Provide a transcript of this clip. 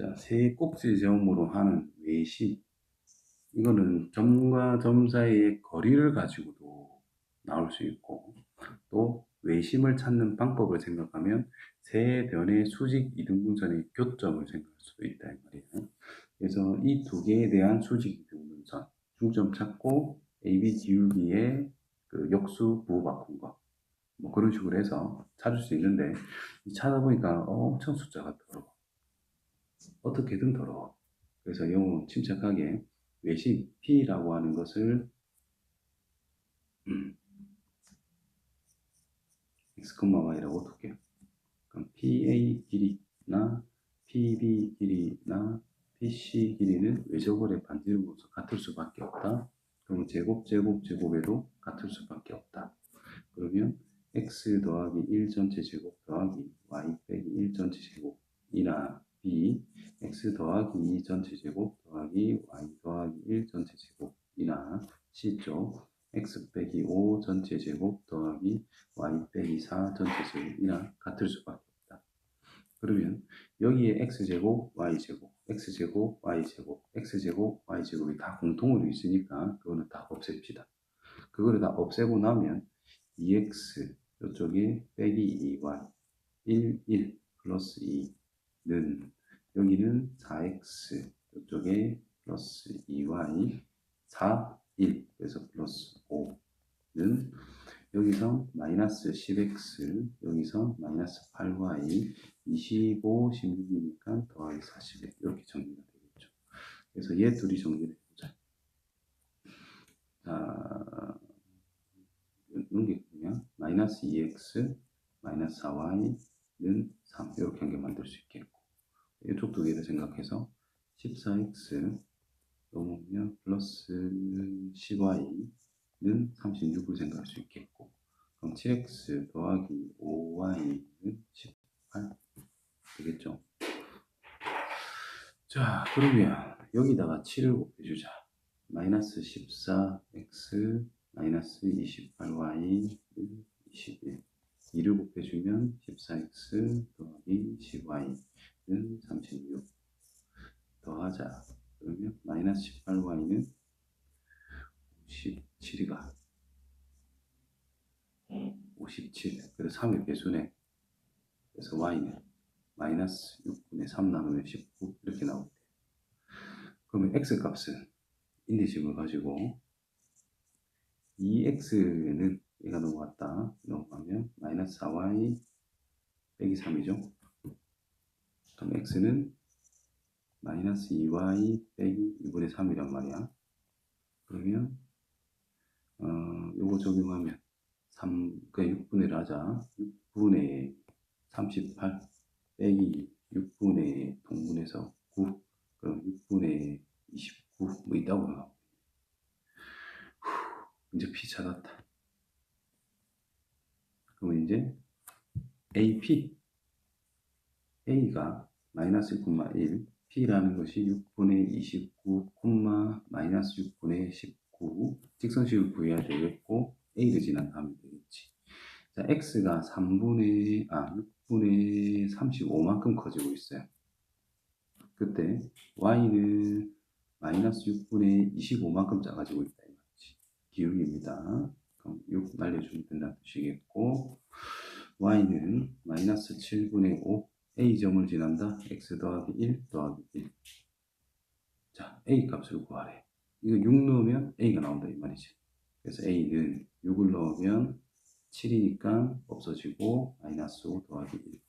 자, 세 꼭지 제곱으로 하는 외시. 이거는 점과 점 사이의 거리를 가지고도 나올 수 있고, 또 외심을 찾는 방법을 생각하면 세 변의 수직 이등분선의 교점을 생각할 수도 있다 이 말이에요. 그래서 이 두 개에 대한 수직 이등분선 중점 찾고 AB 기울기의 그 역수 부호 바꾼 거. 뭐 그런 식으로 해서 찾을 수 있는데 이 찾아보니까 엄청 숫자가 더러워. 어떻게든 더러워. 그래서 영어 침착하게 외심 P라고 하는 것을 음, x, y라고 둘게요. 그럼 PA 길이나 PB 길이나 PC 길이는 외적월의 반지름으로서 같을 수밖에 없다. 그러면 제곱, 제곱, 제곱에도 같을 수밖에 없다. 그러면 x 더하기 1 전체 제곱 더하기 y 빼기 1 전체 제곱이나 b x 더하기 2 전체 제곱 더하기 y 더하기 1 전체 제곱이나 c쪽 x 빼기 5 전체 제곱 더하기 y 빼기 4 전체 제곱이나 같을 수밖에 없다. 그러면 여기에 x제곱, y제곱, x제곱, y제곱, x제곱, y제곱이 다 공통으로 있으니까 그거는 다 없앱시다. 그거를 다 없애고 나면 2x 이쪽에 빼기 2y 1, 1 플러스 2는 여기는 4x 이쪽에 플러스 2y 4, 1 그래서 플러스 5는 여기서 마이너스 10x 여기서 마이너스 8y 25, 16이니까 더하기 41 이렇게 정리가 되겠죠. 그래서 얘 둘이 정리를 해보자. 자, 넘기면 마이너스 2x 마이너스 4y는 3 이렇게 한 개 만들 수 있겠고 이쪽 두 개를 생각해서 14x 넘으면 플러스 10y는 36을 생각할 수 있겠고 그럼 7x 더하기 5y는 18 되겠죠? 자 그러면 여기다가 7을 곱해주자. 마이너스 14x 마이너스 28y는 21 2를 곱해주면 14x 더하기 10y는 36 더하자 그러면 마이너스 18y는 57이가 57 그래서 3의 배수네. 그래서 y는 마이너스 6분의 3 나누면 19 이렇게 돼요. 그러면 x 값은 인디심을 가지고 2x는 얘가 넘어갔다. 넘어가면 마이너스 4y 빼기 3이죠. 그럼 x는 마이너스 2y 빼기 2분의 3이란 말이야. 그러면 어, 요거 적용하면 3, 그냥 6분의 하자 6분의 38 빼기 6분의 동분에서 9 그럼 6분의 29 뭐 있다고 나오고 이제 P 찾았다. 그러면 이제 AP A가 마이너스 1,1 P라는 것이 6분의 29, 마이너스 6분의 19 직선식을 구해야 되겠고 A를 지나가면 되겠지. 자 X가 3분의 아 6분의 35만큼 커지고 있어요. 그때 Y는 마이너스 6분의 25만큼 작아지고 있다 이 말이지. 기울기입니다. 그럼 6 날려주면 된다는 뜻이겠고 y는 마이너스 7분의 5 a점을 지난다. X 더하기 1 더하기 1 자, a 값을 구하래. 이거 6 넣으면 a가 나온다 이 말이지. 그래서 a는 6을 넣으면 7이니까 없어지고 마이너스 5 더하기 1